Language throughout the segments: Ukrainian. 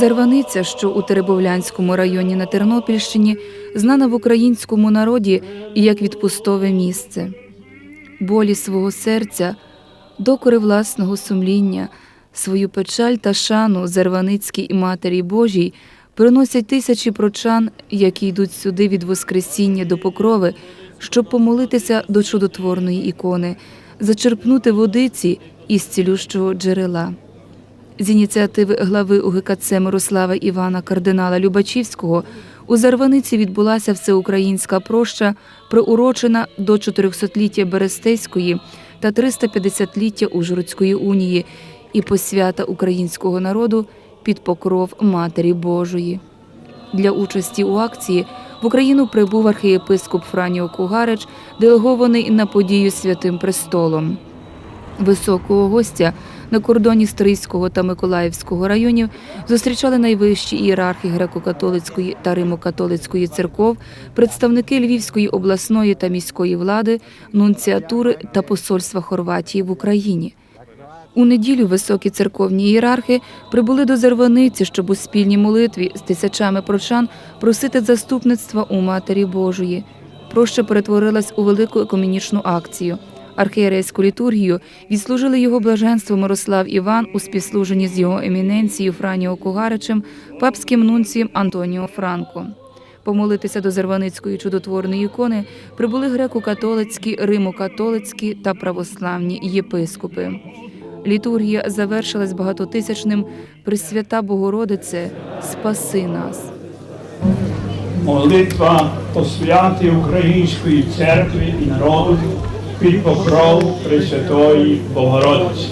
Зарваниця, що у Теребовлянському районі на Тернопільщині, знана в українському народі як відпустове місце. Болі свого серця, докори власного сумління, свою печаль та шану Зарваницькій і Матері Божій приносять тисячі прочан, які йдуть сюди від Воскресіння до Покрови, щоб помолитися до чудотворної ікони, зачерпнути водиці із цілющого джерела. З ініціативи глави УГКЦ Мирослава Івана кардинала Любачівського у Зарваниці відбулася всеукраїнська проща, приурочена до 400-ліття Берестейської та 350-ліття Ужгородської унії і посвята українського народу під покров Матері Божої. Для участі у акції в Україну прибув архієпископ Франіо Кугарич, делегований на подію Святим Престолом. Високого гостя на кордоні Стрийського та Миколаївського районів зустрічали найвищі ієрархи греко-католицької та римо-католицької церков, представники Львівської обласної та міської влади, нунціатури та посольства Хорватії в Україні. У неділю високі церковні ієрархи прибули до Зерваниці, щоб у спільній молитві з тисячами прочан просити заступництва у Матері Божої. Проща перетворилась у велику екомінічну акцію. Архієрейську літургію відслужили його блаженство Мирослав Іван у співслуженні з його еміненцією Франіо Кугаричем, папським нунцієм Антоніо Франко. Помолитися до Зерваницької чудотворної ікони прибули греко-католицькі, римо-католицькі та православні єпископи. Літургія завершилась багатотисячним Пресвята Богородице, спаси нас. Молитва посвяти Української церкви і народу під покров Пресвятої Богородиці.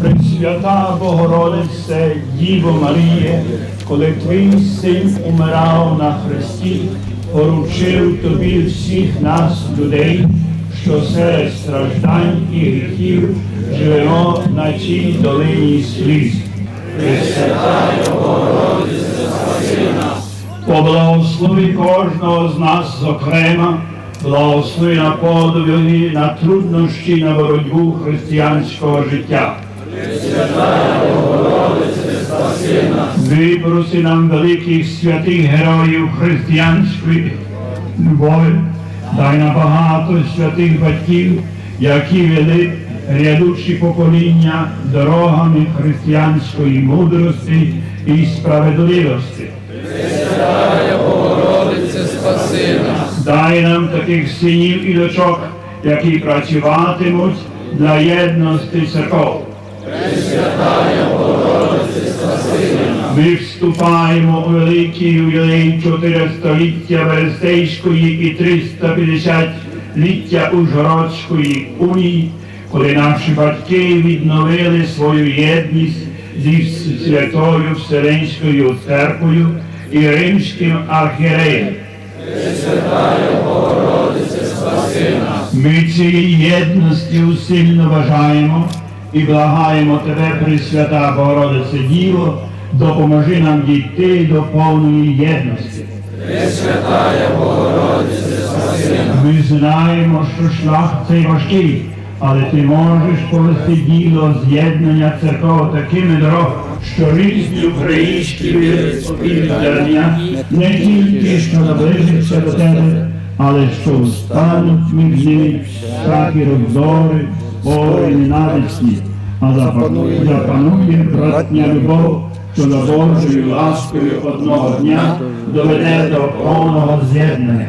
Пресвята Богородице, Діво Маріє, коли твій син умирав на хресті, поручив тобі всіх нас, людей, що серед страждань і гріхів живемо на цій долині сліз. Поблагослови кожного з нас, зокрема, благослови на подвиги, на труднощі, на боротьбу християнського життя. Випроси нам великих святих героїв християнської любові, дай нам багато святих батьків, які вели рядучі покоління дорогами християнської мудрості і справедливості. Богородице, спаси нас, Дай нам таких синів і дочок, які працюватимуть для єдності церков. Ми вступаємо у великий ювілей 400-ліття Берестейської і 350-ліття Ужгородської унії, коли наші батьки відновили свою єдність зі Святою Вселенською Церквою і Римським архієреєм. Ми цієї єдності усильно бажаємо і благаємо Тебе, Пресвята Богородице Діво, допоможи нам дійти до повної єдності. Ми знаємо, що шлях цей важкий, але ти можеш повести діло з'єднання церков такими дорогами, що різні українські види співдання не тільки що наближаться до тебе, але що встануть між ними всякі роздори, спори, ненависті, а запанує, запанує братня любов, що за Божою ласкою одного дня доведе до повного з'єднання.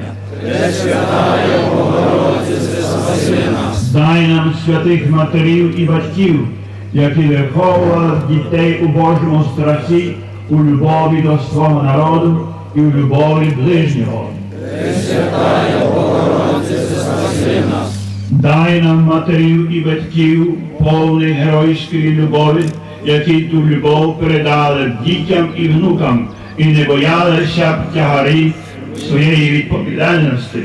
Дай нам святих матерів і батьків, які виховували дітей у Божому страхі, у любові до свого народу і у любові ближнього. Дай нам матерів і батьків повних геройської любові, які ту любов передали дітям і внукам і не боялися б тягарі своєї відповідальності.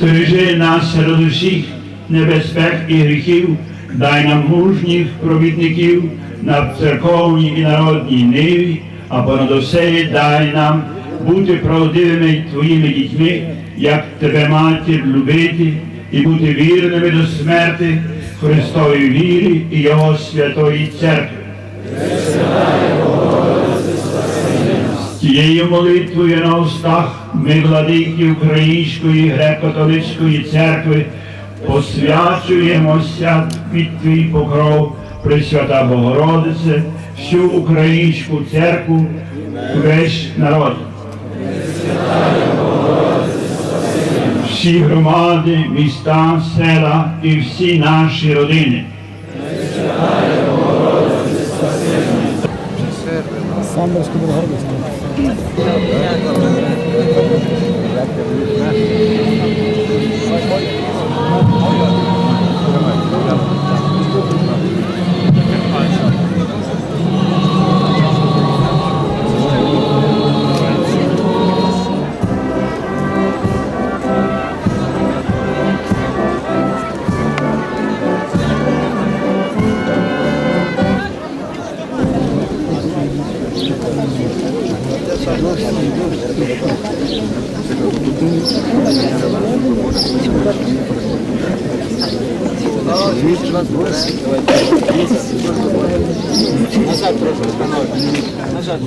Стережи нас серед усіх небезпек і гріхів, дай нам мужніх провідників на церковній і народній ниві, а понад усе дай нам бути правдивими твоїми дітьми, як тебе матір любити і бути вірними до смерти, в Христовій вірі і Його святої церкви. Цією молитвою на устах ми, владики Української греко-католицької церкви, посвячуємося під твій покров, Пресвята Богородице, всю українську церкву, весь народ. Всі громади, міста, села і всі наші родини. Sanders gibi daha geçti. Назад трошки. Назад.